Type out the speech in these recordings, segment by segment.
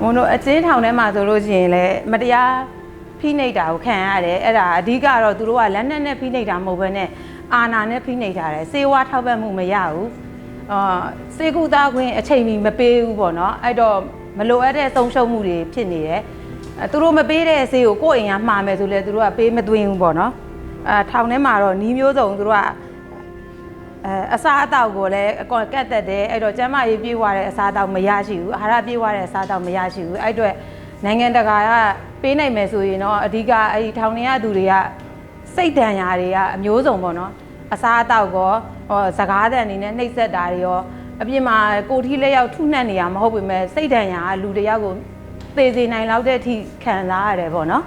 မုံတို့အချင်းထောင်ထဲမှာဆိုလို့ရှိရင်လည်းမတရားဖိနှိပ်တာကိုခံရတယ်အဲ့ဒါအဓိကတော့သူတို့ကလက်နက်နဲ့ဖိနှိပ်တာမဟုတ်ဘဲနဲ့အာဏာနဲ့ဖိနှိပ်တာတယ်စေဝါထောက်ပံ့မှုမရဘူးအာစေကူသားခွင့်အချိန်မီမပေးဘူးပေါ့နော်အဲ့တော့မလိုအပ်တဲ့ဆုံးရှုံးမှုတွေဖြစ်နေတယ်အဲသူတို့မပေးတဲ့ဆေးကိုကိုယ့်အိမ်ကမှာမယ်ဆိုလဲသူတို့ကပေးမသွင်းဘူးပေါ့နော်အဲထောင်ထဲမှာတော့နီးမျိုးစုံသူတို့က အဲအစားအသောက်ကိုလည်းအကောကတ်သက်တယ်အဲ့တော့ကျန်းမရေးပြေးသွားတဲ့အစားအသောက်မရရှိဘူးအာဟာရပြေးသွားတဲ့အစားအသောက်မရရှိဘူးအဲ့အတွက်နိုင်ငံတကာကပေးနိုင်မယ်ဆိုရင်တော့အဓိကအဲ့ဒီထောင်နေရသူတွေကစိတ်ဒဏ်ရာတွေကအမျိုးစုံပေါ့နော်အစားအသောက်ကောဟောစကားတန်အနေနဲ့နှိပ်စက်တာတွေရောအပြင်မှာကိုထီလက်ရောက်ထုနှက်နေရမဟုတ်ပေမဲ့စိတ်ဒဏ်ရာကလူတစ်ယောက်ကိုသေစေနိုင်လောက်တဲ့အထိခံစားရတယ်ပေါ့နော်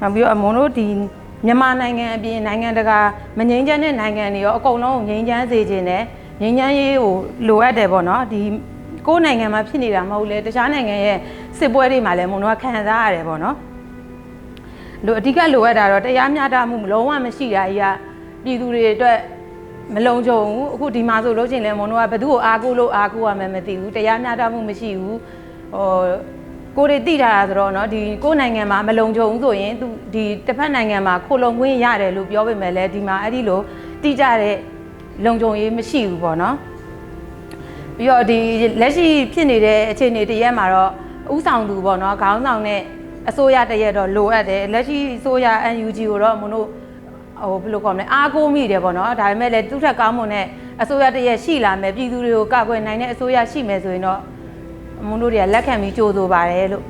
နောက်ပြီးတော့အမွန်တို့ဒီ မြန်မာနိုင်ငံအပြင်နိုင်ငံတကာမငြိမ်းချမ်းတဲ့နိုင်ငံတွေရောအကုန်လုံးကိုငြိမ်းချမ်းစေခြင်းနဲ့ငြိမ်းချမ်းရေးကိုလိုအပ်တယ်ပေါ့နော်ဒီကိုယ့်နိုင်ငံမှာဖြစ်နေတာမဟုတ်လေတခြားနိုင်ငံရဲ့စစ်ပွဲတွေမှာလည်းမွန်တို့ကခံစားရတယ်ပေါ့နော်လိုအဓိကလိုအပ်တာတော့တရားမျှတမှုလုံးဝမရှိတာကြီးကပြည်သူတွေအတွက်မလုံခြုံဘူးအခုဒီမှာဆိုလို့ချင်းလဲမွန်တို့ကဘယ်သူ့ကိုအားကိုးလို့အားကိုးရမယ်မသိဘူးတရားမျှတမှုမရှိဘူးဟို ကိုတွေတိထားတာဆိုတော့เนาะဒီကိုယ်နိုင်ငံမှာမလုံခြုံဘူးဆိုရင်သူဒီတစ်ဖက်နိုင်ငံမှာခိုလုံခွင့်ရတယ်လို့ပြောပေမဲ့လည်းဒီမှာအဲ့ဒီလိုတိကျတဲ့လုံခြုံရေးမရှိဘူးပေါ့နော်ပြီးတော့ဒီလက်ရှိဖြစ်နေတဲ့အခြေအနေတရက်မှာတော့ဥဆောင်သူပေါ့နော်ခေါင်းဆောင်နဲ့အစိုးရတရက်တော့လိုအပ်တယ်လက်ရှိအစိုးရ NUG ကိုတော့မတို့ဟိုဘယ်လိုခေါ်မလဲအားကိုးမိတယ်ပေါ့နော်ဒါပေမဲ့လည်းသူ့ထက်ကောင်းမွန်တဲ့အစိုးရတရက်ရှိလာမယ်ပြည်သူတွေကိုကာကွယ်နိုင်တဲ့အစိုးရရှိမယ်ဆိုရင်တော့ မုန်းတို့တွေကလက်ခံပြီးကြိုးဆိုပါတယ်လို့